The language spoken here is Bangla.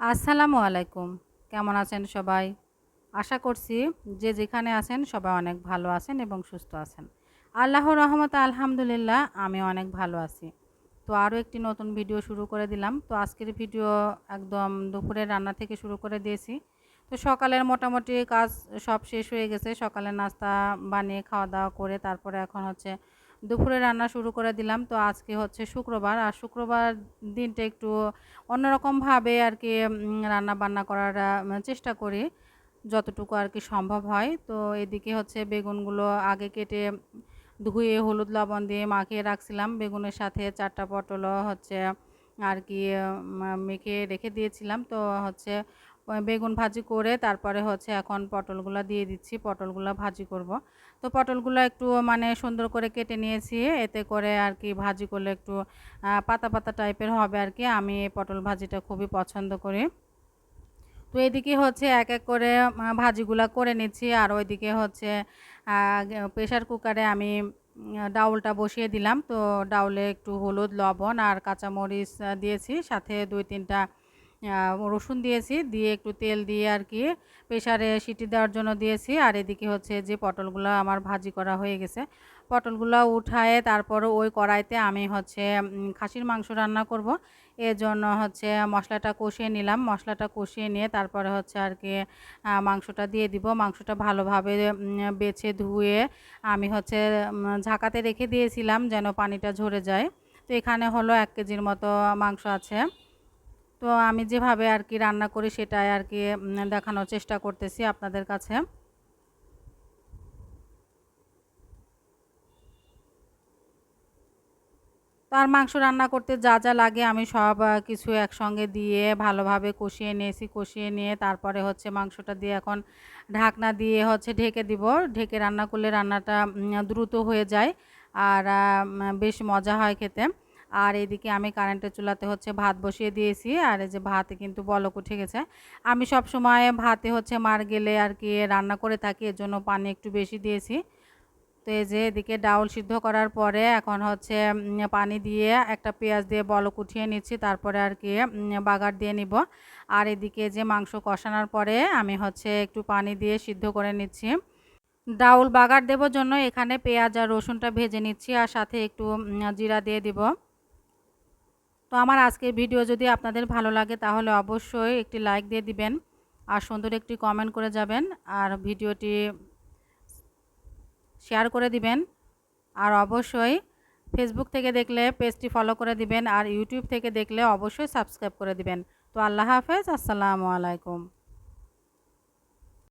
আসসালামু আলাইকুম। কেমন আছেন সবাই? আশা করছি যে যেখানে আছেন সবাই অনেক ভালো আছেন এবং সুস্থ আছেন। আল্লাহর রহমতে আলহামদুলিল্লাহ আমি অনেক ভালো আছি। তো আরও একটি নতুন ভিডিও শুরু করে দিলাম। তো আজকের ভিডিও একদম দুপুরের রান্না থেকে শুরু করে দিয়েছি। তো সকালের মোটামুটি কাজ সব শেষ হয়ে গেছে। সকালের নাস্তা বানিয়ে খাওয়া দাওয়া করে তারপরে এখন হচ্ছে দুপুরে রান্না শুরু করে দিলাম। তো আজকে হচ্ছে শুক্রবার। আর শুক্রবার দিনটা একটু অন্যরকমভাবে আর কি রান্না বান্না করার চেষ্টা করি যতটুকু আর কি সম্ভব হয়। তো এদিকে হচ্ছে বেগুনগুলো আগে কেটে ধুয়ে হলুদ লবণ দিয়ে মাখিয়ে রাখছিলাম। বেগুনের সাথে চারটা পটলও হচ্ছে আর কি মেখে রেখে দিয়েছিলাম। তো হচ্ছে বেগুন ভাজি করে তারপরে হচ্ছে এখন পটলগুলো দিয়ে দিচ্ছি, পটলগুলো ভাজি করব। তো পটলগুলো একটু মানে সুন্দর করে কেটে নিয়েছি, এতে করে আর কি ভাজি করলে একটু পাতা পাতা টাইপের হবে আর কি। আমি পটল ভাজিটা খুবই পছন্দ করি। তো এদিকে হচ্ছে এক এক করে ভাজিগুলা করে নিচ্ছি। আর ওইদিকে হচ্ছে প্রেশার কুকারে আমি ডাউলটা বসিয়ে দিলাম। তো ডাউলে একটু হলুদ, লবণ আর কাঁচামরিচ দিয়েছি। সাথে দুই তিনটা রসুন দিয়েছি, দিয়ে একটু তেল দিয়ে আর কি প্রেশারে সিটি দেওয়ার জন্য দিয়েছি। আর এদিকে হচ্ছে যে পটলগুলো আমার ভাজি করা হয়ে গেছে। পটলগুলো উঠায়ে তারপর ওই কড়াইতে আমি হচ্ছে খাসির মাংস রান্না করব। এর জন্য হচ্ছে মশলাটা কষিয়ে নিলাম। মশলাটা কষিয়ে নিয়ে তারপরে হচ্ছে আর কি মাংসটা দিয়ে দিব। মাংসটা ভালোভাবে বেছে ধুয়ে আমি হচ্ছে ঝাঁকাতে রেখে দিয়েছিলাম যেন পানিটা ঝরে যায়। তো এখানে হলো এক কেজির মতো মাংস আছে। তো আমি যেভাবে আর কি রান্না করি সেটাই আর কি দেখানোর চেষ্টা করতেছি আপনাদের কাছে। তার মাংস রান্না করতে যা যা লাগে আমি সব কিছু একসঙ্গে দিয়ে ভালোভাবে কষিয়ে নিয়েছি, কষিয়ে নিয়ে তারপরে হচ্ছে মাংসটা দিয়ে এখন ঢাকনা দিয়ে হচ্ছে ঢেকে দিব। ঢেকে রান্না করলে রান্নাটা দ্রুত হয়ে যায় আর বেশ মজা হয় খেতে। আর এদিকে আমি কারেন্টের চুলাতে হচ্ছে ভাত বসিয়ে দিয়েছি, আর এই যে ভাতে কিন্তু বলক উঠে গেছে। আমি সব সময় ভাতে হচ্ছে মার গেলে আর কি রান্না করে থাকি, এর জন্য পানি একটু বেশি দিয়েছি। তো এই যে এদিকে ডাউল সিদ্ধ করার পরে এখন হচ্ছে পানি দিয়ে একটা পেঁয়াজ দিয়ে বলক উঠিয়ে নিচ্ছি, তারপরে আর কি বাগার দিয়ে নিব। আর এদিকে যে মাংস কষানোর পরে আমি হচ্ছে একটু পানি দিয়ে সিদ্ধ করে নিচ্ছি। ডাউল বাগার দেবার জন্য এখানে পেঁয়াজ আর রসুনটা ভেজে নিচ্ছি, আর সাথে একটু জিরা দিয়ে দিব। তো আমার আজকের ভিডিও যদি আপনাদের ভালো লাগে তাহলে অবশ্যই একটি লাইক দিয়ে দিবেন, আর সুন্দর একটি কমেন্ট করে যাবেন, আর ভিডিওটি শেয়ার করে দিবেন, আর অবশ্যই ফেসবুক থেকে দেখলে পেজটি ফলো করে দিবেন, আর ইউটিউব থেকে দেখলে অবশ্যই সাবস্ক্রাইব করে দিবেন। তো আল্লাহ হাফেজ, আসসালামু আলাইকুম।